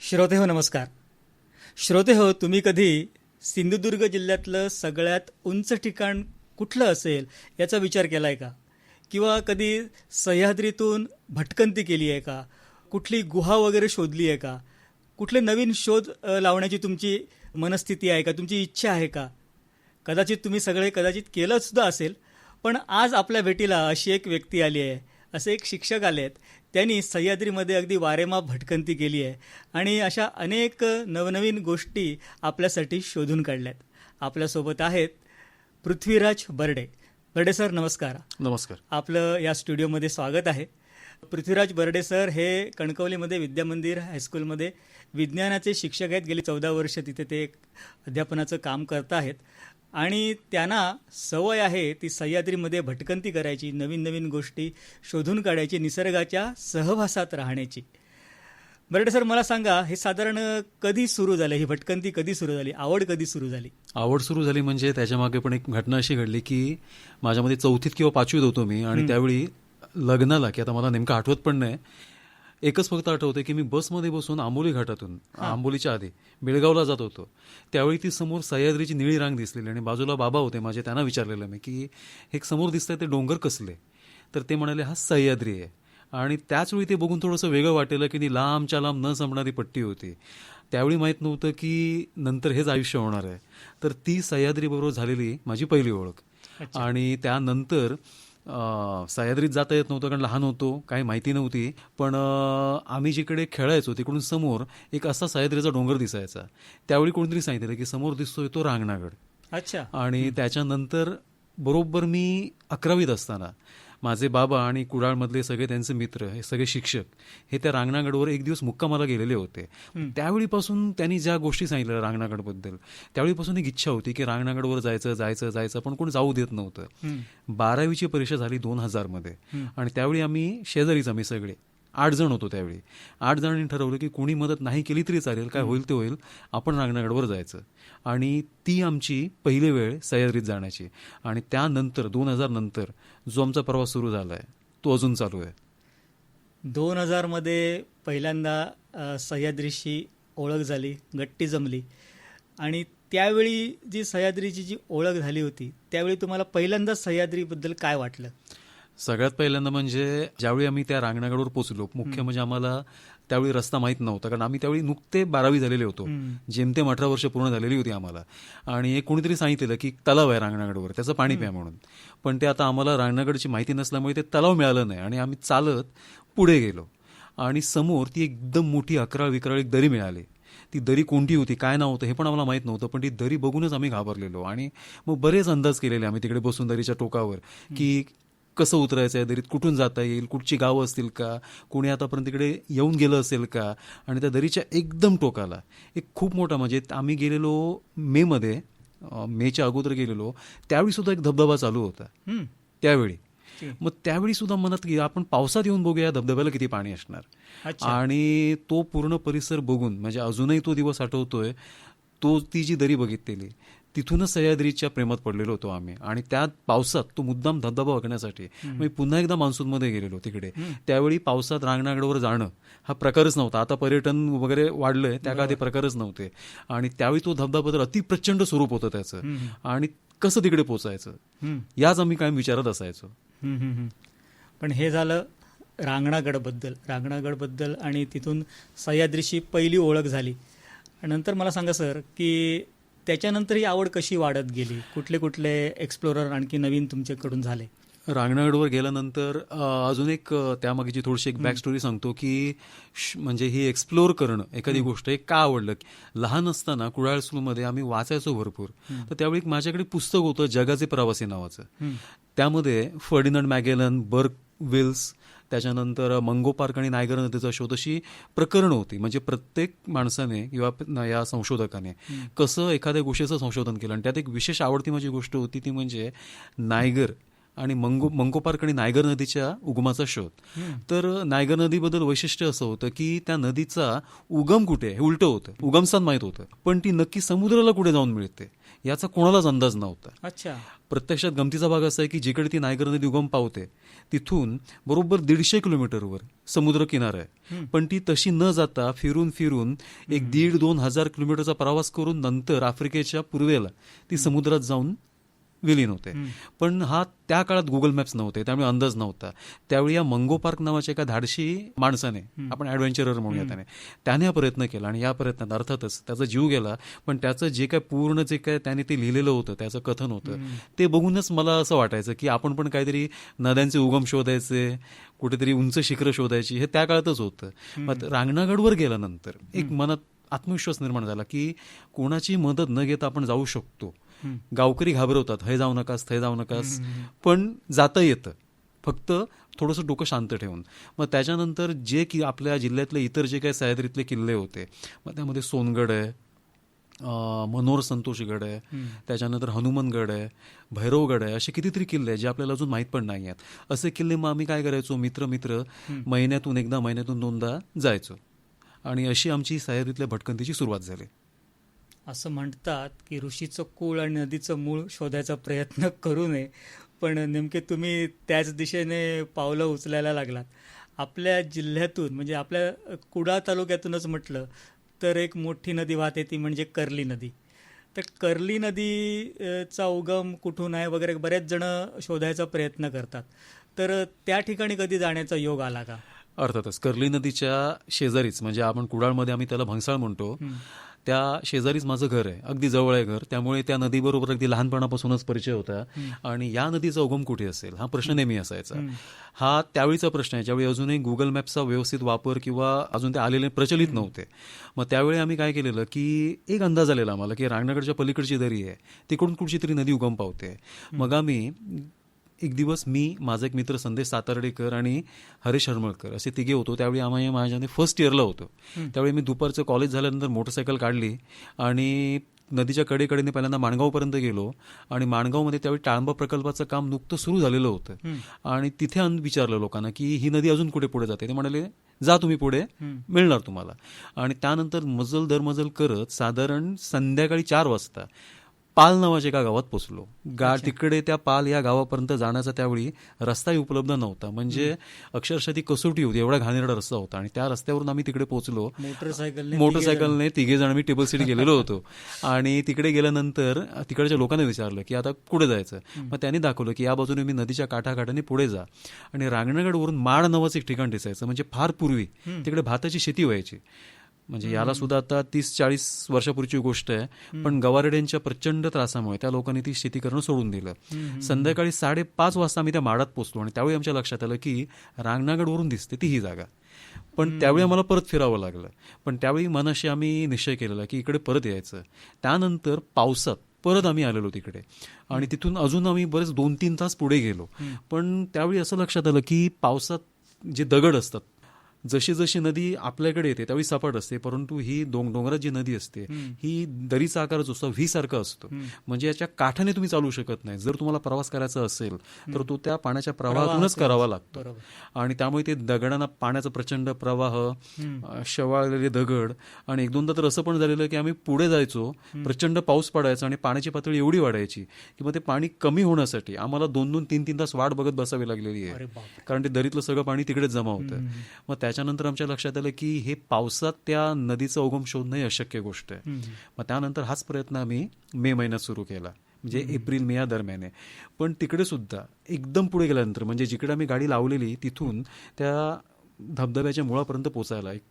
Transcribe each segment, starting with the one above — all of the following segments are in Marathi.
श्रोते हो नमस्कार. श्रोते हो तुम्ही कधी सिंधुदुर्ग जिल्ह्यातलं सगळ्यात उंच ठिकाण कुठलं असेल याचा विचार केला आहे का? किंवा कधी सह्याद्रीतून भटकंती केली आहे का? कुठली गुहा वगैरे शोधली आहे का? कुठले नवीन शोध लावण्याची तुमची मनस्थिती आहे का? तुमची इच्छा आहे का? कदाचित तुम्ही सगळे कदाचित केलंसुद्धा असेल पण आज आपल्या भेटीला अशी एक व्यक्ती आली आहे असे एक शिक्षक आले आहेत त्यांनी सह्याद्रीमध्ये अगदी वारेमाप भटकंती केली आहे आणि अशा अनेक नवनवीन गोष्टी आपल्यासाठी शोधून काढल्यात. आपल्यासोबत आहेत पृथ्वीराज बर्डे. बर्डे सर नमस्कार. नमस्कार. आपलं या स्टुडिओमध्ये स्वागत आहे. पृथ्वीराज बर्डे सर हे कणकवलीमध्ये विद्यामंदिर हायस्कूलमध्ये विज्ञानाचे शिक्षक आहेत. गेली चौदा वर्ष तिथे ते अध्यापनाचं काम करत आहेत. आणि त्यांना सवय आहे ती सह्याद्रीमध्ये भटकंती करायची नवीन नवीन गोष्टी शोधून काढायची निसर्गाच्या सहवासात राहण्याची. बर्डे सर मला सांगा हे साधारण कधी सुरू झालं? ही भटकंती कधी सुरू झाली? आवड कधी सुरू झाली? आवड सुरू झाली म्हणजे त्याच्यामागे पण एक घटना अशी घडली की माझ्यामध्ये चौथीत किंवा पाचवीत होतो मी आणि त्यावेळी लग्नाला की आता मला नेमकं आठवत पण नाही. एकच फक्त आठवते की मी बसमध्ये बसून आंबोली घाटातून आंबोलीच्या आधी बेळगावला जात होतो. त्यावेळी ती समोर सह्याद्रीची निळी रांग दिसलेली आणि बाजूला बाबा होते माझे त्यांना विचारलेलं मी की हे समोर दिसतंय ते डोंगर कसले? तर ते म्हणाले हा सह्याद्री आहे. आणि त्याच वेळी ते बघून थोडंसं वेगळं वाटेलं की ती लांबच्या लांब न संपणारी पट्टी होती. त्यावेळी माहीत नव्हतं की नंतर हेच आयुष्य होणार आहे. तर ती सह्याद्रीबरोबर झालेली माझी पहिली ओळख. आणि त्यानंतर सह्याद्रीत जाता येत नव्हतं कारण लहान होतो काही माहिती नव्हती. पण आम्ही जिकडे खेळायचो तिकडून समोर एक असा सह्याद्रीचा डोंगर दिसायचा. त्यावेळी कोणतरी सांगितलं की समोर दिसतोय तो रांगणागड. अच्छा. आणि त्याच्यानंतर बरोबर मी अकरावीत असताना माझे बाबा आणि कुडाळमधले सगळे त्यांचे मित्र हे सगळे शिक्षक हे त्या रांगणागडवर एक दिवस मुक्कामाला गेलेले होते. त्यावेळीपासून त्यांनी ज्या गोष्टी सांगितल्या रांगणागडबद्दल त्यावेळीपासून एक इच्छा होती की रांगणागडवर जायचं जायचं जायचं पण कोण जाऊ देत नव्हतं. बारावीची परीक्षा झाली दोन हजारमध्ये आणि त्यावेळी आम्ही शेजारीच आम्ही सगळे. आठ जण होतो त्यावेळी. आठ जणांनी ठरवलं की कोणी मदत नाही केली तरी चालेल काय होईल ते होईल. आपण रांगणागडवर जायचं. आणि ती आमची पहिली वेळ सह्याद्रीत जाण्याची. आणि त्यानंतर दोन हजार नंतर जो आमचा प्रवास सुरू झाला आहे तो अजून चालू आहे. दोन हजारमध्ये पहिल्यांदा सह्याद्रीशी ओळख झाली गट्टी जमली. आणि त्यावेळी जी सह्याद्रीची जी ओळख झाली होती त्यावेळी तुम्हाला पहिल्यांदा सह्याद्रीबद्दल काय वाटलं? सगळ्यात पहिल्यांदा म्हणजे ज्यावेळी आम्ही त्या रांगणागडवर पोहोचलो मुख्य म्हणजे आम्हाला त्यावेळी रस्ता माहीत नव्हता कारण आम्ही त्यावेळी नुकते बारावी झालेले होतो. जेमतेम अठरा वर्ष पूर्ण झालेली होती आम्हाला. आणि एक कोणीतरी सांगितलेलं की तलाव आहे रांगणागडवर त्याचं पाणी प्या म्हणून. पण ते आता आम्हाला रांगणागडची माहिती नसल्यामुळे ते तलाव मिळालं नाही आणि आम्ही चालत पुढे गेलो. आणि समोर ती एकदम मोठी अकराळ विकराळ एक दरी मिळाली. ती दरी कोणती होती काय नाव होतं हे पण आम्हाला माहीत नव्हतं पण ती दरी बघूनच आम्ही घाबरलेलो. आणि मग बरेच अंदाज केलेले आम्ही तिकडे बसून दरीच्या टोकावर की कसं उतरायचं आहे दरीत? कुठून जाता येईल? कुठची गावं असतील का? कोणी आतापर्यंत तिकडे येऊन गेलं असेल का? आणि त्या दरीच्या एकदम टोकाला. एक खूप मोठा म्हणजे आम्ही गेलेलो मेमध्ये मेच्या अगोदर गेलेलो. त्यावेळी सुद्धा एक धबधबा चालू होता. त्यावेळी. मग त्यावेळी सुद्धा मनात की आपण पावसात येऊन बघूया धबधब्याला किती पाणी असणार. आणि तो पूर्ण परिसर बघून म्हणजे अजूनही तो दिवस आठवतोय तो ती जी दरी बघितलेली तिथूनच सह्याद्रीच्या प्रेमात पडलेलो होतो आम्ही. आणि त्या पावसात तो मुद्दाम धबधबा बघण्यासाठी मी पुन्हा एकदा मान्सूनमध्ये गेलेलो तिकडे. त्यावेळी पावसात रांगणागडवर जाणं हा प्रकारच नव्हता. आता पर्यटन वगैरे वाढलंय त्या काळात ते प्रकारच नव्हते. आणि त्यावेळी तो धबधबा तर अतिप्रचंड स्वरूप होतं त्याचं. आणि कसं तिकडे पोचायचं. याच आम्ही कायम विचारत असायचो. पण हे झालं रांगणागडबद्दल. रांगणागडबद्दल आणि तिथून सह्याद्रीशी पहिली ओळख झाली. नंतर मला सांगा सर की त्याच्यानंतर ही आवड कशी वाढत गेली? कुठले कुठले एक्सप्लोरर आणखी नवीन तुमच्याकडून झाले? रांगणागडवर गेल्यानंतर अजून एक त्यामागेची थोडीशी एक बॅक स्टोरी सांगतो की म्हणजे ही एक्सप्लोर करणं एखादी गोष्ट हे का आवडलं? लहान असताना कुडाळ स्कूलमध्ये आम्ही वाचायचो भरपूर. तर त्यावेळी एक माझ्याकडे पुस्तक होतं जगाचे प्रवासी नावाचं. त्यामध्ये फर्डिनंड मॅगेलन बर्क विल्स त्याच्यानंतर मंगो पार्क आणि नायगर नदीचा शोध अशी प्रकरणं होती. म्हणजे प्रत्येक माणसाने किंवा या संशोधकाने कसं एखाद्या गोष्टीचं संशोधन केलं. आणि त्यात एक विशेष आवडती माझी गोष्ट होती ती म्हणजे नायगर आणि मंगो मंगो पार्क आणि नायगर नदीच्या उगमाचा शोध. तर नायगर नदीबद्दल वैशिष्ट्य असं होतं की त्या नदीचा उगम कुठे हे उलटं होतं. उगमस्थान माहीत होतं. पण ती नक्की समुद्राला कुठे जाऊन मिळते? याचा कोणालाच अंदाज नव्हता. अच्छा. प्रत्यक्षात गमतीचा भाग असा आहे की जिकडे ती नायगर नदी उगम पावते तिथून बरोबर दीडशे किलोमीटरवर समुद्र किनारा आहे पण ती तशी न जाता फिरून फिरून एक दीड दोन हजार किलोमीटरचा प्रवास करून नंतर आफ्रिकेच्या पूर्वेला ती समुद्रात जाऊन विलीन होते. पण हा त्या काळात गुगल मॅप्स नव्हते त्यामुळे अंदाज नव्हता. त्यावेळी या मंगो पार्क नावाच्या एका धाडशी माणसाने आपण ऍडव्हेंचरर म्हणूया त्याने त्याने हा प्रयत्न केला आणि या प्रयत्नात अर्थातच त्याचा जीव गेला पण त्याचं जे काय पूर्ण जे काय त्याने ते लिहिलेलं होतं त्याचं कथन होतं ते बघूनच मला असं वाटायचं की आपण पण काहीतरी नद्यांचे उगम शोधायचे कुठेतरी उंच शिखरं शोधायची हे त्या काळातच होतं. मग रांगणागडवर गेल्यानंतर एक मनात आत्मविश्वास निर्माण झाला की कोणाची मदत न घेता आपण जाऊ शकतो. गावकरी घाबरवतात. हे जाऊ नकास हे जाऊ नकास. पण जाता येतं. फक्त थोडंसं डोकं शांत ठेवून. मग त्याच्यानंतर जे की आपल्या जिल्ह्यातले इतर जे काही सह्याद्रीतले किल्ले होते मग त्यामध्ये सोनगड आहे मनोहर संतोषीगड आहे त्याच्यानंतर हनुमानगड आहे भैरवगड आहे असे कितीतरी किल्ले आहेत जे आपल्याला अजून माहीत पण नाही आहेत. असे किल्ले मग आम्ही काय करायचो? मित्र मित्र महिन्यातून एकदा महिन्यातून दोनदा जायचो. आणि अशी आमची सह्याद्रीतल्या भटकंतीची सुरुवात झाली. असं म्हणतात की ऋषीचं कुळ आणि नदीचं मूळ शोधायचा प्रयत्न करू नये. पण नेमके तुम्ही त्याच दिशेने पावलं उचलायला लागलात. आपल्या जिल्ह्यातून म्हणजे आपल्या कुडाळ तालुक्यातूनच म्हटलं तर एक मोठी नदी वाहते ती म्हणजे कर्ली नदी. तर कर्ली नदीचा उगम कुठून आहे वगैरे बरेच जण शोधायचा प्रयत्न करतात. तर त्या ठिकाणी कधी जाण्याचा योग आला का? अर्थातच कर्ली नदीच्या शेजारीच म्हणजे आपण कुडाळमध्ये आम्ही त्याला भंगसाळ म्हणतो. त्या शेजारीच माझं घर आहे. अगदी जवळ आहे घर. त्यामुळे त्या नदीबरोबर अगदी लहानपणापासूनच परिचय होता. आणि या नदीचा उगम कुठे असेल? हा प्रश्न नेहमी असायचा. हा त्यावेळीचा प्रश्न आहे. ज्यावेळी अजूनही गुगल मॅपचा व्यवस्थित वापर किंवा अजून ते आलेले प्रचलित नव्हते. मग त्यावेळी आम्ही काय केलेलं की एक अंदाज आलेला आम्हाला की रांगणागडच्या पलीकडची दरी आहे. तिकडून कुठची तरी नदी उगम पावते. मग आम्ही एक दिवस मी माझा एक मित्र संदेश सातार्डेकर आणि हरेश हरमळकर असे तिघे होतो. त्यावेळी आम्ही माझ्याने फर्स्ट इयरला होतो. त्यावेळी मी दुपारचं कॉलेज झाल्यानंतर मोटरसायकल काढली आणि नदीच्या कडेकडेने पहिल्यांदा माणगावपर्यंत गेलो आणि माणगावमध्ये त्यावेळी टाळंबा प्रकल्पाचं काम नुकतं सुरू झालेलं होतं. आणि तिथे आम्ही विचारलं लोकांना की ही नदी अजून कुठे पुढे जाते? ते म्हणाले जा तुम्ही पुढे मिळणार तुम्हाला. आणि त्यानंतर मजल दर मजल करत साधारण संध्याकाळी चार वाजता पाल नावाच्या एका गावात पोचलो. गा तिकडे त्या पाल या गावापर्यंत जाण्याचा त्यावेळी रस्ताही उपलब्ध नव्हता. म्हणजे अक्षरशः ती कसोटी होती. एवढा घाणेरडा रस्ता होता. आणि त्या रस्त्यावरून आम्ही तिकडे पोहोचलो मोटरसायकलने मोटरसायकलने तिघे जण आम्ही टेबल सीट गेलेलो होतो. आणि तिकडे गेल्यानंतर तिकडच्या लोकांना विचारलं की आता कुठे जायचं? मग त्यांनी दाखवलं की या बाजूने मी नदीच्या काठाकाठाने पुढे जा. आणि रांगणगडवरून माड नावाचं एक ठिकाण दिसायचं. म्हणजे फार पूर्वी तिकडे भाताची शेती व्हायची. म्हणजे याला सुद्धा आता तीस चाळीस वर्षापूर्वीची गोष्ट आहे. पण गवारेड्यांच्या प्रचंड त्रासामुळे त्या लोकांनी ती शेती करणं सोडून दिलं. संध्याकाळी साडेपाच वाजता आम्ही त्या माडात पोचलो आणि त्यावेळी आमच्या लक्षात आलं की रांगणागडवरून दिसते ती ही जागा. पण त्यावेळी आम्हाला परत फिरावं लागलं. पण त्यावेळी मनाशी आम्ही निश्चय केलेला की इकडे परत यायचं. त्यानंतर पावसात परत आम्ही आलेलो तिकडे. आणि तिथून अजून आम्ही बरेच दोन तीन तास पुढे गेलो. पण त्यावेळी असं लक्षात आलं की पावसात जे दगड असतात जशी जशी नदी आपल्याकडे येते त्यावेळी सपाट असते. परंतु ही डोंग डोंगरात जी नदी असते ही दरीचा आकारच असतो व्ही सारखा असतो. म्हणजे याच्या काठाने तुम्ही चालू शकत नाही. जर तुम्हाला प्रवास करायचा असेल तर तो त्या पाण्याच्या प्रवाहातूनच करावा लागतो. आणि त्यामुळे ते दगडांना पाण्याचा प्रचंड प्रवाह शेवाळलेले दगड आणि एक दोनदा तर असं पण झालेलं की आम्ही पुढे जायचो प्रचंड पाऊस पडायचा आणि पाण्याची पातळी एवढी वाढायची की मग ते पाणी कमी होण्यासाठी आम्हाला दोन दोन तीन तीन तास वाट बघत बसावी लागलेली आहे. कारण ते दरीतलं सगळं पाणी तिकडेच जमा होतं. मग त्याच्यानंतर आमच्या लक्षात आलं की हे पावसात त्या नदीचा उगम शोधणं ही अशक्य गोष्ट आहे. मग त्यानंतर हाच प्रयत्न आम्ही मे महिन्यात सुरू केला. म्हणजे एप्रिल मे या दरम्यान. आहे पण तिकडे सुद्धा एकदम पुढे गेल्यानंतर म्हणजे जिकडे आम्ही गाडी लावलेली तिथून त्या धबधब्याच्या मुळापर्यंत पोचायला एक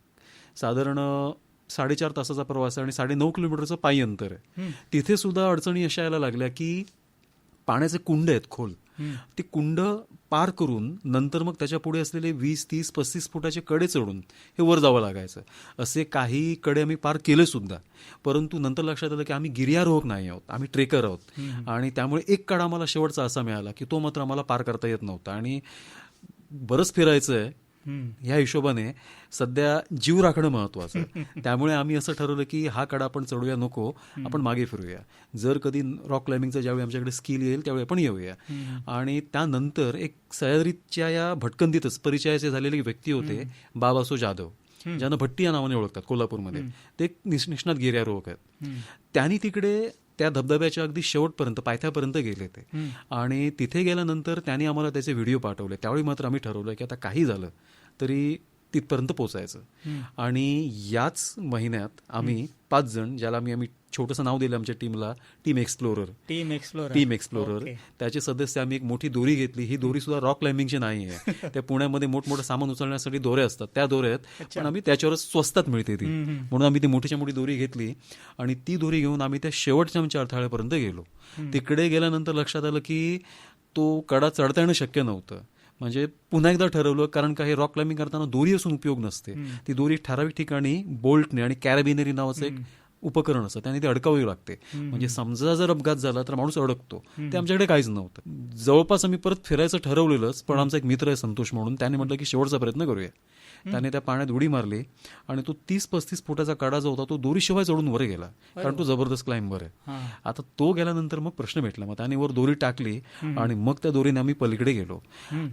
साधारण साडेचार तासाचा प्रवास आहे आणि साडे नऊ किलोमीटरचं पायी अंतर आहे. तिथे सुद्धा अडचणी अशा यायला लागल्या की पाण्याचे कुंड आहेत खोल. ते कुंड पार करून नंतर मग त्याच्या पुढे असलेले वीस तीस पस्तीस फुटाचे कडे चढून हे वर जावं लागायचं. असे काही कडे आम्ही पार केले सुद्धा. परंतु नंतर लक्षात आलं की आम्ही गिर्यारोहक नाही आहोत. आम्ही ट्रेकर आहोत. आणि त्यामुळे एक कडा आम्हाला शेवटचा असा मिळाला की तो मात्र आम्हाला पार करता येत नव्हता. आणि बरंच फिरायचं आहे ह्या हिशोबाने सध्या जीव राखणं महत्वाचं. त्यामुळे आम्ही असं ठरवलं की हा कडा आपण चढूया नको आपण मागे फिरूया. जर कधी रॉक क्लाइम्बिंगचं ज्यावेळी आमच्याकडे स्किल येईल त्यावेळी आपण येऊया. आणि त्यानंतर एक सह्याद्रीच्या या भटकंतीतच परिचयाचे झालेले व्यक्ती होते बाबासो जाधव ज्यांना भट्टी या नावाने ओळखतात कोल्हापूरमध्ये. ते निष्णात गिर्यारोहक आहेत. त्यांनी तिकडे त्या धबधब्याच्या अगदी शेवटपर्यंत पायथ्यापर्यंत गेले ते. आणि तिथे गेल्यानंतर त्यांनी आम्हाला त्याचे व्हिडिओ पाठवले. त्यावेळी मात्र आम्ही ठरवलं की आता काही झालं. तरी तिथपर्यंत पोचायचं आणि याच महिन्यात आम्ही पाच जण ज्याला मी आम्ही छोटंसं नाव दिलं आमच्या टीमला team explorer. Team explore team explorer. त्याचे सदस्य आम्ही एक मोठी दोरी घेतली. ही दोरी सुद्धा रॉक क्लाइम्बिंगची नाही आहे. त्या पुण्यामध्ये मोठमोठं सामान उचलण्यासाठी दोऱ्या असतात. त्या दोऱ्या आहेत पण आम्ही त्याच्यावरच स्वस्तात मिळते ती. म्हणून आम्ही ती मोठीच्या मोठी दोरी घेतली आणि ती दोरी घेऊन आम्ही त्या शेवटच्या आमच्या अडथळ्यापर्यंत गेलो. तिकडे गेल्यानंतर लक्षात आलं की तो कडा चढता येणं शक्य नव्हतं. म्हणजे पुन्हा एकदा ठरवलं कारण का हे रॉक क्लाइम्बिंग करताना दोरी असून उपयोग नसते. ती दोरी ठराविक ठिकाणी बोल्टने आणि कॅरेबिनरी नावाचं एक उपकरण असतं. त्याने ते अडकावी लागते. म्हणजे समजा जर अपघात झाला तर माणूस अडकतो. ते आमच्याकडे काहीच नव्हतं. जवळपास आम्ही परत फिरायचं ठरवलेलंच पण आमचा एक मित्र आहे संतोष म्हणून त्याने म्हटलं की शेवटचा प्रयत्न करूया. त्याने त्या पाण्यात उडी मारली आणि तो तीस पस्तीस फुटाचा कडा जो होता तो दोरीशिवाय चढून वर गेला. कारण तो जबरदस्त क्लाइंबर आहे. आता तो गेल्यानंतर मग प्रश्न भेटला. मग त्याने वर दोरी टाकली आणि मग त्या दोरीने आम्ही पलीकडे गेलो.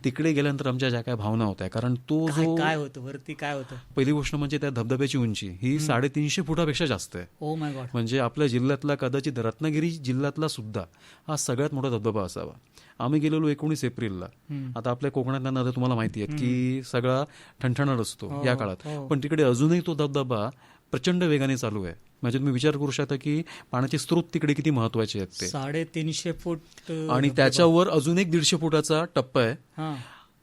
तिकडे गेल्यानंतर आमच्या ज्या काय भावना होत्या कारण तो जो काय होतं? वरती काय होतं? पहिली गोष्ट म्हणजे त्या धबधब्याची उंची ही साडेतीनशे फुटापेक्षा जास्त आहे. गॉड म्हणजे आपल्या जिल्ह्यातला कदाचित रत्नागिरी जिल्ह्यातला सुद्धा हा सगळ्यात मोठा धबधबा असावा. आम्ही गेलेलो एकोणीस एप्रिलला. आता आपल्या कोकणातल्या नद्या तुम्हाला माहिती आहेत की सगळा ठणठणाट असतो या काळात. पण तिकडे अजूनही तो धबधबा प्रचंड वेगाने चालू आहे. म्हणजे तुम्ही विचार करू शकता की पाण्याचे स्रोत तिकडे किती महत्त्वाचे आहेत ते. साडेतीनशे फूट आणि त्याच्यावर अजून एक दीडशे फुटाचा टप्पा आहे. हा.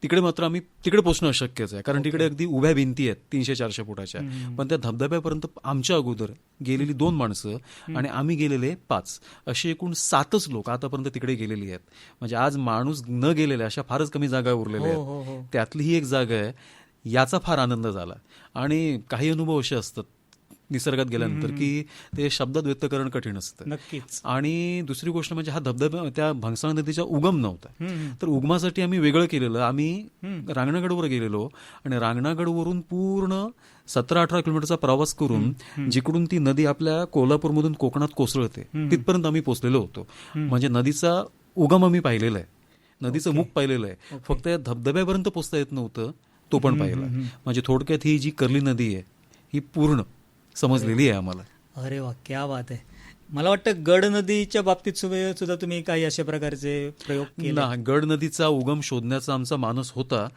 तिकडे मात्र आम्ही तिकडे पोहोचणं अशक्यच आहे. कारण तिकडे अगदी उभ्या भिंती आहेत तीनशे चारशे फुटाच्या. पण त्या धबधब्यापर्यंत आमच्या अगोदर गेलेली दोन माणसं आणि आम्ही गेलेले पाच. अशी एकूण सातच लोक आतापर्यंत तिकडे गेलेली आहेत. म्हणजे आज माणूस न गेलेल्या अशा फारच कमी जागा उरलेल्या हो, हो, आहेत. त्यातली ही. एक जागा आहे. याचा फार आनंद झाला. आणि काही अनुभव असे असतात. निसर्गात गेल्यानंतर की ते शब्दात व्यक्त करणं कठीण असतं. नक्कीच. आणि दुसरी गोष्ट म्हणजे हा धबधबा त्या भंगसाळ नदीचा उगम नव्हता. तर उगमासाठी आम्ही वेगळं केलेलं. आम्ही रांगणागडवर गेलेलो आणि रांगणागडवरून पूर्ण सतरा अठरा किलोमीटरचा प्रवास करून जिकडून ती नदी आपल्या कोल्हापूरमधून कोकणात कोसळते तिथपर्यंत आम्ही पोहोचलेलो होतो. म्हणजे नदीचा उगम आम्ही पाहिलेला आहे. नदीचं मुख पाहिलेलं आहे. फक्त या धबधब्यापर्यंत पोहोचता येत नव्हतं तो पण पाहिला. म्हणजे थोडक्यात ही जी कर्ली नदी आहे ही पूर्ण समजलेली आहे आम्हाला. अरे वा क्या बात आहे. मला वाटतं गड नदीच्या बाबतीत सुद्धा तुम्ही काही अशा प्रकारचे प्रयोग केले. ना गड नदीचा उगम शोधण्याचा आमचा मानस होता.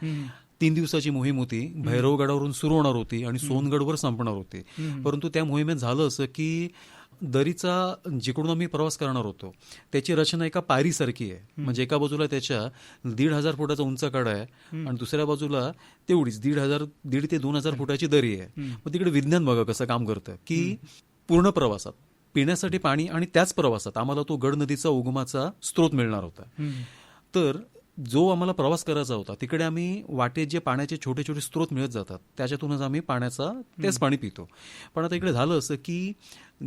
तीन दिवसाची मोहीम होती. भैरवगडावरून सुरू होणार होती आणि सोनगडवर संपणार होती. परंतु त्या मोहिमेत झालं असं की दरीचा जिकडून आम्ही प्रवास करणार होतो त्याची रचना एका पायरीसारखी आहे. म्हणजे एका बाजूला त्याच्या दीड हजार फुटाचा उंच कडा आहे आणि दुसऱ्या बाजूला तेवढीच दीड हजार दीड ते दोन हजार फुटाची दरी आहे. मग तिकडे विज्ञान बघा कसं काम करतं की पूर्ण प्रवासात पिण्यासाठी पाणी आणि त्याच प्रवासात आम्हाला तो गड नदीचा उगमाचा स्रोत मिळणार होता. तर जो आम्हाला प्रवास करायचा होता तिकडे आम्ही वाटेत जे पाण्याचे छोटे छोटे स्रोत मिळत जातात त्याच्यातूनच आम्ही पाण्याचा तेच पाणी पितो. पण आता इकडे झालं असं की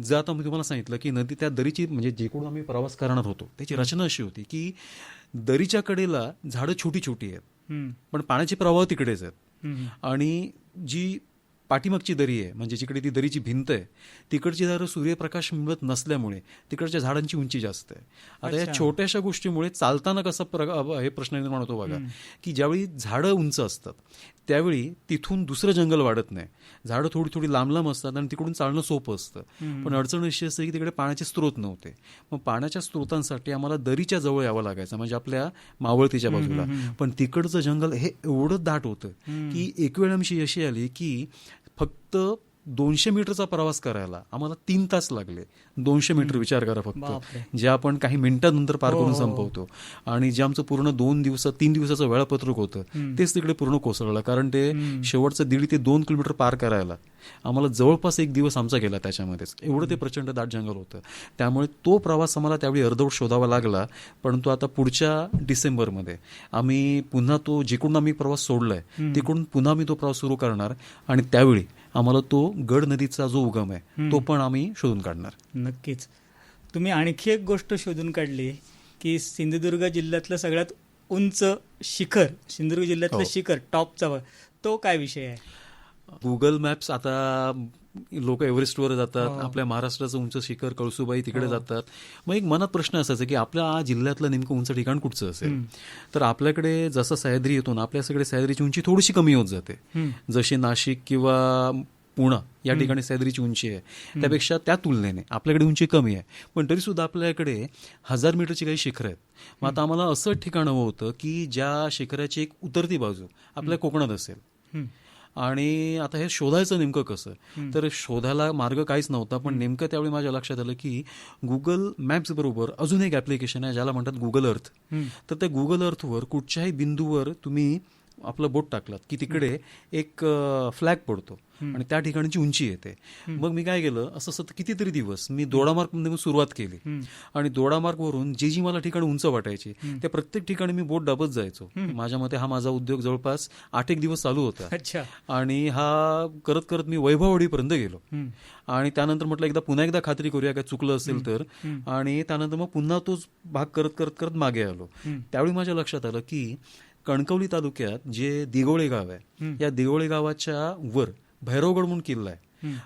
जर आता मी तुम्हाला सांगितलं की नदी त्या दरीची म्हणजे जिकडून आम्ही प्रवास करणार होतो त्याची रचना अशी होती की दरीच्या कडेला झाडं छोटी छोटी आहेत. पण पाण्याचे प्रवाह तिकडेच आहेत. आणि जी पाठीमागची दरी आहे म्हणजे जिकडे ती दरीची भिंत आहे तिकडची जर सूर्यप्रकाश मिळत नसल्यामुळे तिकडच्या झाडांची उंची जास्त आहे. आता या छोट्याशा गोष्टीमुळे चालताना कसा प्र- हे प्रश्न निर्माण होतो बघा की ज्यावेळी झाडं उंच असतात त्यावेळी तिथून दुसरं जंगल वाढत नाही. झाडं थोडी थोडी लांब लांब असतात आणि तिकडून चालणं सोपं असतं. पण अडचण अशी असते की तिकडे पाण्याचे स्रोत नव्हते. मग पाण्याच्या स्रोतांसाठी आम्हाला दरीच्या जवळ यावं लागायचं म्हणजे आपल्या मावळतीच्या बाजूला. पण तिकडचं जंगल हे एवढं दाट होतं की एक वेळ आमची अशी आली की फक्त दोनशे मीटरचा प्रवास करायला आम्हाला तीन तास लागले. दोनशे मीटर विचार करा. फक्त. जे आपण काही मिनिटांनंतर पार करून संपवतो. आणि जे आमचं पूर्ण दोन दिवसात तीन दिवसाचं वेळापत्रक होतं तेच तिकडे पूर्ण कोसळलं. कारण ते शेवटचं दीड ते दोन किलोमीटर पार करायला आम्हाला जवळपास एक दिवस आमचा गेला त्याच्यामध्येच. एवढं ते प्रचंड दाट जंगल होतं. त्यामुळे तो प्रवास आम्हाला त्यावेळी अर्धवट शोधावा लागला. परंतु आता पुढच्या डिसेंबरमध्ये आम्ही पुन्हा तो जिकडून आम्ही प्रवास सोडलाय तिकडून पुन्हा आम्ही तो प्रवास सुरू करणार. आणि त्यावेळी आम्हाला तो गड नदीचा जो उगम आहे तो पण आम्ही शोधून काढणार. नक्कीच. तुम्ही आणखी एक गोष्ट शोधून काढली की सिंधुदुर्ग जिल्ह्यातलं सगळ्यात उंच शिखर सिंधुदुर्ग जिल्ह्यातलं हो. शिखर टॉपचा तो काय विषय आहे? गुगल मॅप्स आता लोक एव्हरेस्टवर जातात आपल्या महाराष्ट्राचं उंच शिखर कळसुबाई तिकडे जातात. मग एक मनात प्रश्न असायचा की आपल्या जिल्ह्यातलं नेमकं उंच ठिकाण कुठचं असेल? तर आपल्याकडे जसं सह्याद्री येतो ना आपल्या सगळे सह्याद्रीची उंची थोडीशी कमी होत जाते. जशी नाशिक किंवा पुणा या ठिकाणी सह्याद्रीची उंची आहे. त्यापेक्षा त्या तुलनेने आपल्याकडे उंची कमी आहे. पण तरी सुद्धा आपल्याकडे हजार मीटरची काही शिखर आहेत. मग आता आम्हाला असं ठिकाण हवं होतं की ज्या शिखराची एक उतरती बाजू आपल्या कोकणात असेल. हं. आणि आता हे शोधायचं नेमकं कसं? तर शोधायला मार्ग काहीच नव्हता पण नेमकं त्यावेळी माझ्या लक्षात आलं की गुगल मॅप्स बरोबर अजून एक ऍप्लिकेशन आहे ज्याला म्हणतात गुगल अर्थ तर त्या गुगल अर्थवर कुठच्याही बिंदूवर तुम्ही आपलं बोट टाकलात की तिकडे एक फ्लॅग पडतो. आणि त्या ठिकाणची उंची येते. मग मी काय केलं असं सतत कितीतरी दिवस मी दोडामार्ग सुरुवात केली. आणि दोडामार्गवरून जी जी मला ठिकाणी उंच वाटायची त्या प्रत्येक ठिकाणी मी बोट दाबत जायचो. माझ्या मते हा माझा उद्योग जवळपास आठ एक दिवस चालू होता. आणि हा करत करत मी वैभववाडीपर्यंत गेलो. आणि त्यानंतर म्हटलं एकदा पुन्हा एकदा खात्री करूया काय चुकलं असेल तर. आणि त्यानंतर मग पुन्हा तोच भाग करत करत करत मागे आलो. त्यावेळी माझ्या लक्षात आलं की कणकवली तालुक्यात जे दिगोळे गाव आहे या दिगोळे गावाच्या वर भैरवगड म्हणून किल्ला आहे.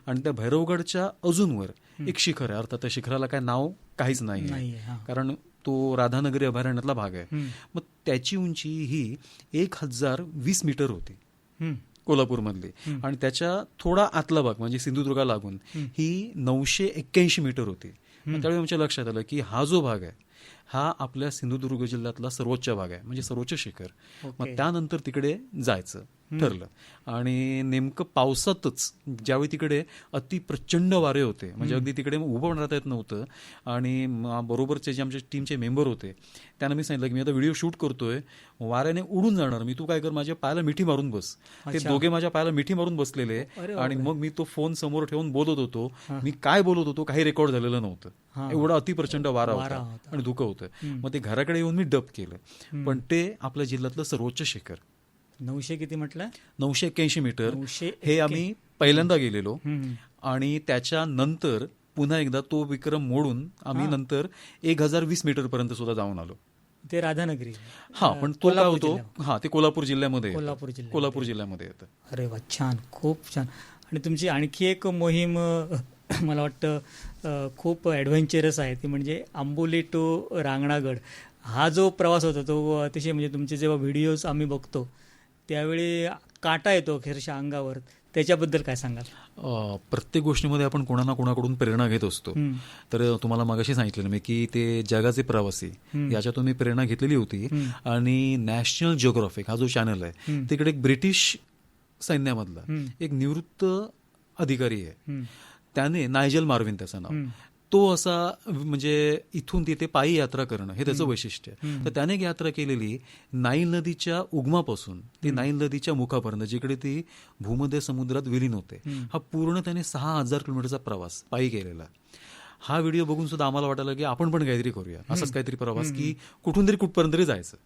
आणि त्या भैरवगडच्या अजून वर एक शिखर आहे. अर्थात त्या शिखराला काय नाव काहीच नाही. कारण तो राधानगरी अभयारण्यातला भाग आहे. मग त्याची उंची ही एक हजार वीस मीटर होती. कोल्हापूरमधली. आणि त्याच्या थोडा आतला भाग म्हणजे सिंधुदुर्गा लागून ही नऊशे एक्क्याऐंशी मीटर होती. त्यावेळी आमच्या लक्षात आलं की हा जो भाग आहे हा आपल्या सिंधुदुर्ग जिल्ह्यातला सर्वोच्च भाग आहे म्हणजे सर्वोच्च शिखर मग. त्यानंतर तिकडे जायचं ठरलं. आणि नेमकं पावसातच ज्यावेळी तिकडे अति प्रचंड वारे होते म्हणजे अगदी तिकडे उभं राहता येत नव्हतं आणि बरोबरचे जे आमचे टीमचे मेंबर होते त्यांना मी सांगितलं की मी आता व्हिडिओ शूट करतोय वाऱ्याने उडून जाणार मी तू काय कर माझ्या पायाला मिठी मारून बस. ते. दोघे माझ्या पायाला मिठी मारून बसलेले आणि मग मी तो फोन समोर ठेवून बोलत होतो मी काय बोलत होतो काही रेकॉर्ड झालेलं. नव्हतं. एवढा अतिप्रचंड वारा वारा होता होता. आणि धुकं होतं. मग ते घराकडे येऊन मी डब केलं. पण ते आपल्या जिल्ह्यातलं सर्वोच्च शिखर. नऊशे किती म्हटलं? नऊशे एक्क्याऐंशी मीटर. हे आम्ही पहिल्यांदा गेलेलो. आणि त्याच्या नंतर पुन्हा एकदा तो विक्रम मोडून आम्ही नंतर एक हजार वीस मीटर पर्यंत सुद्धा जाऊन आलो. ते राधानगरी. हा पण तो काय होतो? हा ते कोल्हापूर जिल्ह्यामध्ये. कोल्हापूर जिल्ह्यात. कोल्हापूर जिल्ह्यामध्ये येतं. अरे वा छान. खूप छान. आणि तुमची आणखी एक मोहीम मला वाटतं खूप ॲडव्हेंचरस आहे. ती म्हणजे आंबोली टू रांगणागड. हा जो प्रवास होता तो अतिशय म्हणजे तुमचे जेव्हा व्हिडिओज आम्ही बघतो त्यावेळी काटा येतो अक्षरशः अंगावर. त्याच्याबद्दल काय सांगाल? प्रत्येक गोष्टीमध्ये आपण कोणा ना कोणाकडून प्रेरणा घेत असतो. तर तुम्हाला मगाशी सांगितलं मी की ते जगाचे प्रवासी याच्यातून मी प्रेरणा घेतलेली होती. आणि नॅशनल जिओग्राफिक हा जो चॅनल आहे तिकडे एक ब्रिटिश सैन्यामधला. एक निवृत्त अधिकारी आहे. त्याने नायजल मार्विन त्याचं नाव. तो असा म्हणजे इथून तिथे पायी यात्रा करणं हे त्याचं वैशिष्ट्य आहे. तर त्याने एक यात्रा केलेली नाईल नदीच्या उगमापासून ते नाईल नदीच्या मुखापर्यंत जिकडे ती भूमध्य समुद्रात विलीन होते. हा पूर्ण त्याने सहा हजार किलोमीटरचा प्रवास पायी केलेला. हा व्हिडिओ बघून सुद्धा आम्हाला वाटायला की आपण पण काहीतरी करूया. असाच काहीतरी प्रवास की कुठून तरी कुठपर्यंत तरी जायचं.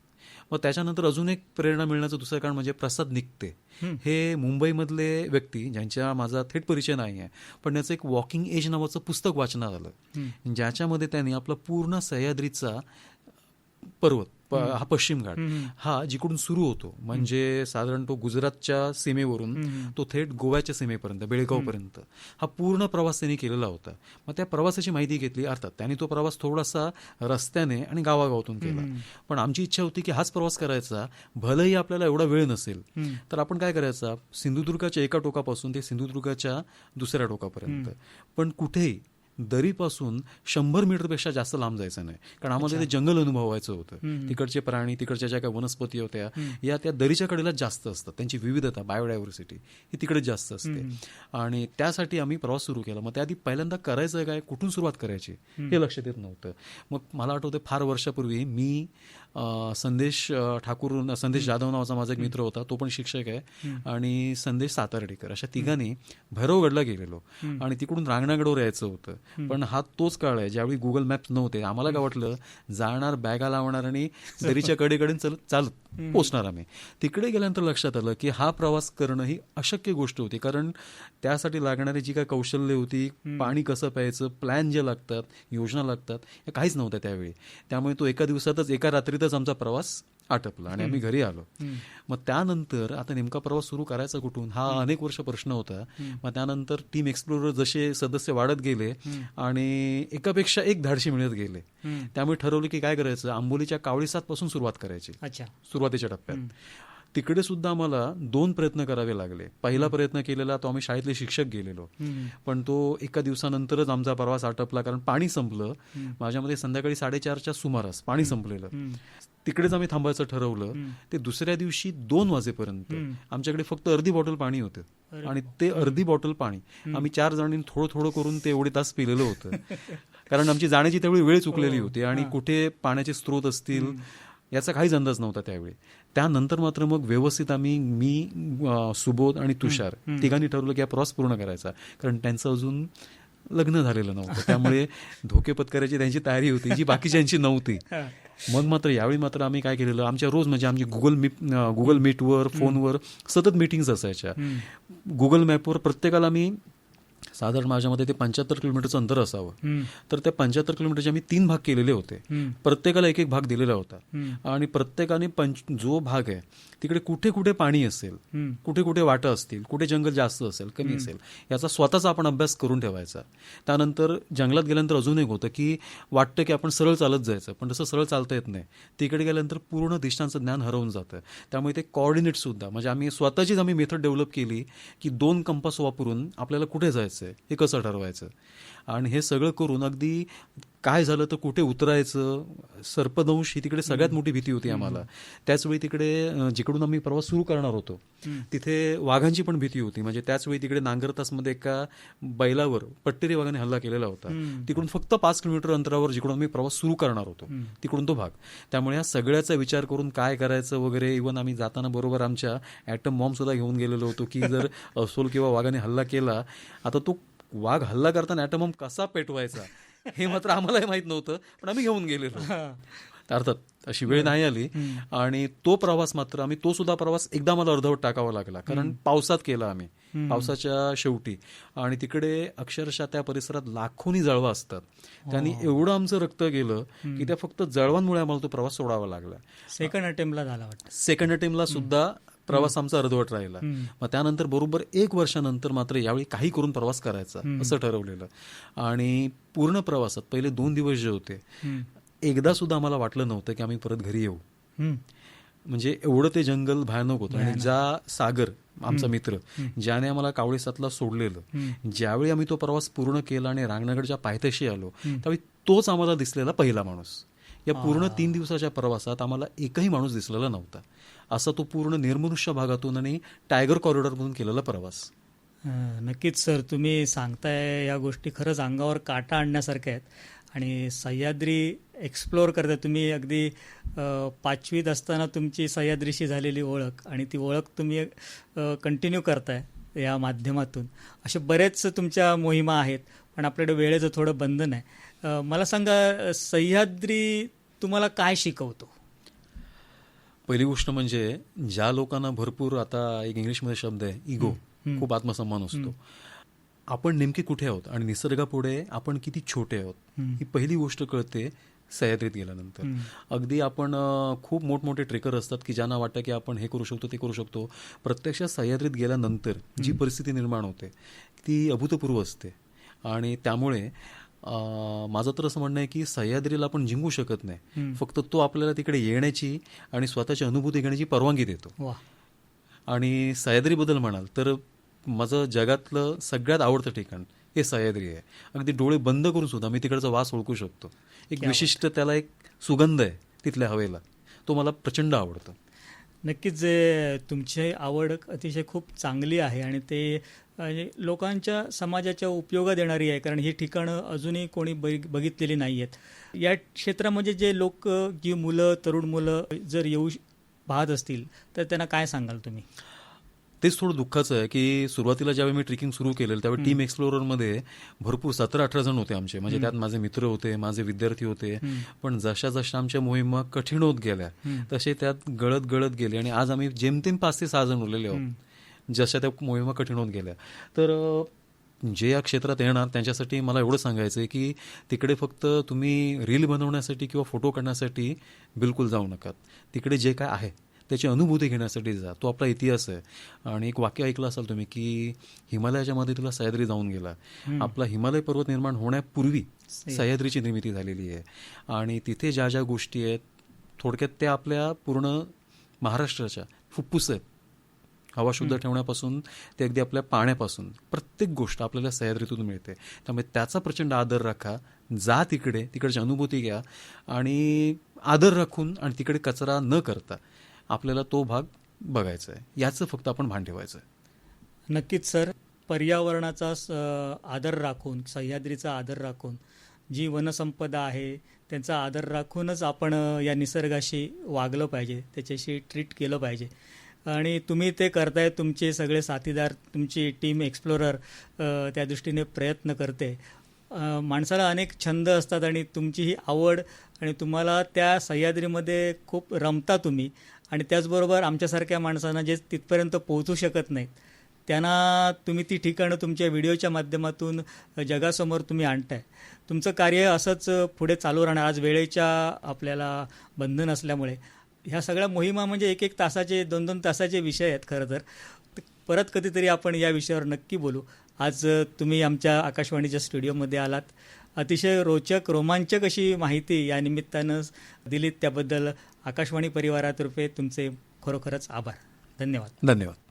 मग त्याच्यानंतर अजून एक प्रेरणा मिळण्याचं दुसरं कारण म्हणजे प्रसाद निकते हे मुंबईमधले व्यक्ती ज्यांच्या माझा थेट परिचय नाही आहे पण त्याचं एक वॉकिंग एज नावाचं पुस्तक वाचनात आलं. ज्याच्यामध्ये त्यांनी आपला पूर्ण सह्याद्रीचा पर्वत प- हा पश्चिम घाट. हा जिकडून सुरू होतो म्हणजे साधारण तो गुजरातच्या सीमेवरून तो थेट गोव्याच्या सीमेपर्यंत बेळगावपर्यंत. हा पूर्ण प्रवास त्यांनी केलेला होता. मग त्या प्रवासाची माहिती घेतली अर्थात त्यांनी तो प्रवास थोडासा रस्त्याने आणि गावागावातून केला. पण आमची इच्छा होती की हाच प्रवास करायचा भलेही आपल्याला एवढा वेळ नसेल तर आपण काय करायचा? सिंधुदुर्गाच्या एका टोकापासून ते सिंधुदुर्गाच्या दुसऱ्या टोकापर्यंत. पण कुठेही दरीपासून शंभर मीटरपेक्षा जास्त लांब जायचं नाही. कारण आम्हाला ते जंगल अनुभवायचं होतं. तिकडचे प्राणी तिकडच्या ज्या काही वनस्पती होत्या या त्या दरीच्या कडेला जास्त असतात. त्यांची विविधता बायोडायव्हर्सिटी ही तिकडे जास्त असते. आणि त्यासाठी आम्ही प्रवास सुरू केला. मग त्याआधी पहिल्यांदा करायचं काय कुठून सुरुवात करायची हे लक्षात येत नव्हतं. मग मला आठवतं फार वर्षापूर्वी मी संदेश ठाकूर संदेश जाधव नावाचा माझा एक मित्र होता तो पण शिक्षक आहे. आणि संदेश सातार्डेकर अशा तिघांनी भैरवगडला गेलेलो. आणि तिकडून रांगणागडवर यायचं होतं. पण हा तोच काळ आहे ज्यावेळी गुगल मॅप्स नव्हते आम्हाला काय वाटलं जाणार बॅगा लावणार आणि दरीच्या कडेकडे चालत चालत पोचणार आम्ही. तिकडे गेल्यानंतर लक्षात आलं की हा प्रवास करणं ही अशक्य गोष्ट होती कारण त्यासाठी लागणारी जी काय कौशल्य होती पाणी कसं प्यायचं प्लॅन जे लागतात योजना लागतात या काहीच नव्हत्या त्यावेळी. त्यामुळे तो एका दिवसातच एका रात्रीतच आमचा प्रवास आटपला आणि आम्ही घरी आलो. मग त्यानंतर आता नेमका प्रवास सुरू करायचा कुठून? हा अनेक वर्ष प्रश्न होता. मग त्यानंतर टीम एक्सप्लोरर जसे सदस्य वाढत गेले आणि एकापेक्षा एक धाडशी मिळत गेले. त्यामुळे ठरवलं की काय करायचं? आंबोलीच्या कावळी सात पासून सुरुवात करायची. सुरुवातीच्या टप्प्यात. तिकडे सुद्धा आम्हाला दोन प्रयत्न करावे लागले. पहिला प्रयत्न केलेला तो आम्ही शाळेतले शिक्षक गेलेलो. पण तो एका दिवसानंतरच आमचा प्रवास आटपला कारण पाणी संपलं. माझ्यामध्ये संध्याकाळी साडेचारच्या सुमारास पाणी संपलेलं. तिकडेच आम्ही थांबायचं ठरवलं. ते दुसऱ्या दिवशी दोन वाजेपर्यंत. आमच्याकडे फक्त अर्धी बॉटल पाणी होतं. आणि ते अर्धी बॉटल पाणी आम्ही चार जणांनी थोडं थोडं करून ते एवढे तास पिलेलं होतं. कारण आमची जाण्याची त्यावेळी वेळ चुकलेली होती आणि कुठे पाण्याचे स्रोत असतील याचा काहीच अंदाज नव्हता त्यावेळी. त्यानंतर मात्र मग व्यवस्थित आम्ही मी सुबोध आणि तुषार तिघांनी ठरवलं की हा प्रवास पूर्ण करायचा. कारण त्यांचं अजून लग्न झालेलं नव्हतं. त्यामुळे धोके पत्करायची त्यांची तयारी होती जी बाकीच्यांची नव्हती. मग मात्र यावेळी मात्र आम्ही काय केलेलं आमच्या रोज म्हणजे आमची गुगल मीट गुगल मीटवर फोनवर सतत मिटिंग्स असायच्या. गुगल मॅपवर प्रत्येकाला मी साधारण माझ्यामध्ये ते पंच्याहत्तर किलोमीटरचं अंतर असावं. तर त्या पंच्याहत्तर किलोमीटरचे आम्ही तीन भाग केलेले होते. प्रत्येकाला एक एक भाग दिलेला होता. आणि प्रत्येकाने पंच जो भाग आहे तिकडे कुठे कुठे पाणी असेल. कुठे कुठे वाटं असतील कुठे जंगल जास्त असेल कमी असेल याचा स्वतःचा आपण अभ्यास करून ठेवायचा. त्यानंतर जंगलात गेल्यानंतर अजून एक होतं की वाटतं की आपण सरळ चालत जायचं पण तसं सरळ चालता येत नाही. तिकडे गेल्यानंतर पूर्ण दिशांचं ज्ञान हरवून जातं. त्यामुळे ते कॉर्डिनेट सुद्धा म्हणजे आम्ही स्वतःचीच आम्ही मेथड डेव्हलप केली की दोन कंपास वापरून आपल्याला कुठे जायचं हे कसं ठरवायचं. आणि हे सगळं करून अगदी काय झालं तर कुठे उतरायचं सर्पदंश ही तिकडे सगळ्यात मोठी भीती होती आम्हाला. त्याचवेळी तिकडे जिकडून आम्ही प्रवास सुरू करणार होतो तिथे वाघांची पण भीती होती. म्हणजे त्याचवेळी तिकडे नांगरतासमध्ये एका बैलावर पट्टेरी वाघाने हल्ला केलेला होता. तिकडून फक्त पाच किलोमीटर अंतरावर जिकडून आम्ही प्रवास सुरू करणार होतो. तिकडून तो भाग. त्यामुळे या सगळ्याचा विचार करून काय करायचं वगैरे इव्हन आम्ही जाताना बरोबर आमच्या ॲटम बॉम्ब सुद्धा घेऊन गेलेलो होतो की जर अस्वल किंवा वाघाने हल्ला केला आता तो वाघ हल्ला करताना ॲटम बॉम्ब कसा पेटवायचा? हे मात्र आम्हालाही माहीत नव्हतं पण आम्ही घेऊन गेलेलो. अर्थात अशी वेळ नाही आली. आणि तो प्रवास मात्र आम्ही तो सुद्धा प्रवास एकदा मला अर्धवट टाकावा लागला. कारण पावसात केला आम्ही पावसाच्या शेवटी. आणि तिकडे अक्षरशः त्या परिसरात लाखोनी जळवा असतात. त्यांनी एवढं आमचं रक्त गेलं की त्या फक्त जळवांमुळे आम्हाला तो प्रवास सोडावा लागला. सेकंड अटेम्प्टला झाला वाटतं. सेकंड अटेम्पला सुद्धा प्रवास आमचा अर्धवट राहिला. मग त्यानंतर बरोबर एक वर्षानंतर मात्र यावेळी काही करून प्रवास करायचा असं ठरवलेलं. आणि पूर्ण प्रवासात पहिले दोन दिवस जे होते एकदा सुद्धा आम्हाला वाटलं नव्हतं की आम्ही परत घरी येऊ. म्हणजे एवढं ते जंगल भयानक होतं. आणि ज्या सागर आमचा मित्र ज्याने आम्हाला कावळे सातला सोडलेलं ज्यावेळी आम्ही तो प्रवास पूर्ण केला आणि रांगणगडच्या पायथ्याशी आलो त्यावेळी तोच आम्हाला दिसलेला पहिला माणूस. या पूर्ण तीन दिवसाच्या प्रवासात आम्हाला एकही माणूस दिसलेला नव्हता. असा तो पूर्ण निर्मनुष्य भागातून आणि टायगर कॉरिडॉरमधून केलेला प्रवास. नक्कीच सर. तुम्ही सांगताय या गोष्टी खरंच अंगावर काटा आणण्यासारख्या आहेत. आणि सह्याद्री एक्सप्लोअर करताय. तुम्ही अगदी पाचवीत असताना तुमची सह्याद्रीशी झालेली ओळख आणि ती ओळख तुम्ही कंटिन्यू करताय या माध्यमातून. असे बरेच तुमच्या मोहिमा आहेत पण आपल्याकडे वेळेचं थोडं बंधन आहे. मला सांगा सह्याद्री तुम्हाला काय शिकवतो? पहिली गोष्ट म्हणजे ज्या लोकांना भरपूर आता एक इंग्लिशमध्ये शब्द आहे इगो खूप आत्मसन्मान असतो. आपण नेमके कुठे आहोत आणि निसर्गापुढे आपण किती छोटे आहोत ही पहिली गोष्ट कळते सह्याद्रीत गेल्यानंतर. अगदी आपण खूप मोठमोठे ट्रेकर असतात की ज्यांना वाटतं की आपण हे करू शकतो ते करू शकतो. प्रत्यक्षात सह्याद्रीत गेल्यानंतर जी परिस्थिती निर्माण होते ती अभूतपूर्व असते. आणि त्यामुळे माझं तर असं म्हणणं आहे की सह्याद्रीला आपण जिंकू शकत नाही. फक्त तो आपल्याला तिकडे येण्याची आणि स्वतःची अनुभूती घेण्याची परवानगी देतो. वा. आणि सह्याद्रीबद्दल म्हणाल तर माझं जगातलं सगळ्यात आवडतं ठिकाण हे सह्याद्री आहे. अगदी डोळे बंद करून सुद्धा मी तिकडचा वास ओळखू शकतो. एक विशिष्ट त्याला एक सुगंध आहे तिथल्या हवेला. तो मला प्रचंड आवडतो. नक्कीच जे तुमची आवड अतिशय खूप चांगली आहे आणि ते लोकांच्या समाजाच्या उपयोगात येणारी आहे कारण ही ठिकाणं अजूनही कोणी बघ- बघितलेली नाही आहेत या क्षेत्रामध्ये जे लोक जी मुलं तरुण मुलं जर येऊ पाहत असतील तर त्यांना काय सांगाल तुम्ही? तेच थोडं दुःखाचं आहे की सुरुवातीला ज्यावेळी मी ट्रेकिंग सुरू केलेलं त्यावेळी टीम एक्सप्लोररमध्ये भरपूर सतरा अठरा जण होते आमचे. म्हणजे त्यात माझे मित्र होते माझे विद्यार्थी होते. पण जशा जशा आमच्या मोहिमा कठीण होत गेल्या तसे त्यात गळत गळत गेले आणि आज आम्ही जेमतेम पाच ते सहा जण उरलेले आहोत. जशा त्या मोहिमा कठीण होत गेल्या. तर जे या क्षेत्रात येणार त्यांच्यासाठी मला एवढं सांगायचं आहे की तिकडे फक्त तुम्ही रील बनवण्यासाठी किंवा फोटो काढण्यासाठी बिलकुल जाऊ नका. तिकडे जे काय आहे त्याची अनुभूती घेण्यासाठी जा. तो आपला इतिहास आहे. आणि एक वाक्य ऐकलं असाल तुम्ही की हिमालयाच्या मध्ये तुला सह्याद्री जाऊन गेला. आपला हिमालय पर्वत निर्माण होण्यापूर्वी सह्याद्रीची निर्मिती झालेली आहे. आणि तिथे ज्या ज्या गोष्टी आहेत थोडक्यात त्या आपल्या पूर्ण महाराष्ट्राच्या फुफ्फुस आहेत. हवा शुद्ध ठेवण्यापासून ते अगदी आपल्या पाण्यापासून प्रत्येक गोष्ट आपल्याला सह्याद्रीतून मिळते. त्यामुळे त्याचा प्रचंड आदर राखा. जा तिकडे तिकडची अनुभूती घ्या. आणि आदर राखून आणि तिकडे कचरा न करता आपल्याला तो भाग बघायचा आहे. याचं फक्त आपण भान ठेवायचं आहे. नक्कीच सर. पर्यावरणाचा स- आदर राखून सह्याद्रीचा आदर राखून जी वनसंपदा आहे त्यांचा आदर राखूनच आपण या निसर्गाशी वागलं पाहिजे त्याच्याशी ट्रीट केलं पाहिजे. आणि तुम्ही ते करताय तुमचे सगळे साथीदार तुमची टीम एक्सप्लोरर त्या दृष्टीने प्रयत्न करते. माणसाला अनेक छंद असतात आणि तुमची ही आवड आणि तुम्हाला त्या सह्याद्रीमध्ये खूप रमता तुम्ही आणि त्याचबरोबर आमच्यासारख्या माणसांना जे तिथपर्यंत पोहोचू शकत नाहीत त्यांना तुम्ही ती ठिकाणं तुमच्या व्हिडिओच्या माध्यमातून जगासमोर तुम्ही आणताय. तुमचं कार्य असंच पुढे चालू राहणार. आज वेळेच्या आपल्याला बंधन असल्यामुळे. ह्या सगळ्या मोहिमा म्हणजे एक एक तासाचे दोन दोन तासाचे विषय आहेत खरं तर. परत कधीतरी आपण या विषयावर नक्की बोलू. आज तुम्ही आमच्या आकाशवाणीच्या स्टुडिओमध्ये आलात. अतिशय रोचक रोमांचक अशी माहिती या निमित्तानं दिलीत. त्याबद्दल आकाशवाणी परिवारातर्फे तुमचे खरोखरच आभार. धन्यवाद. धन्यवाद.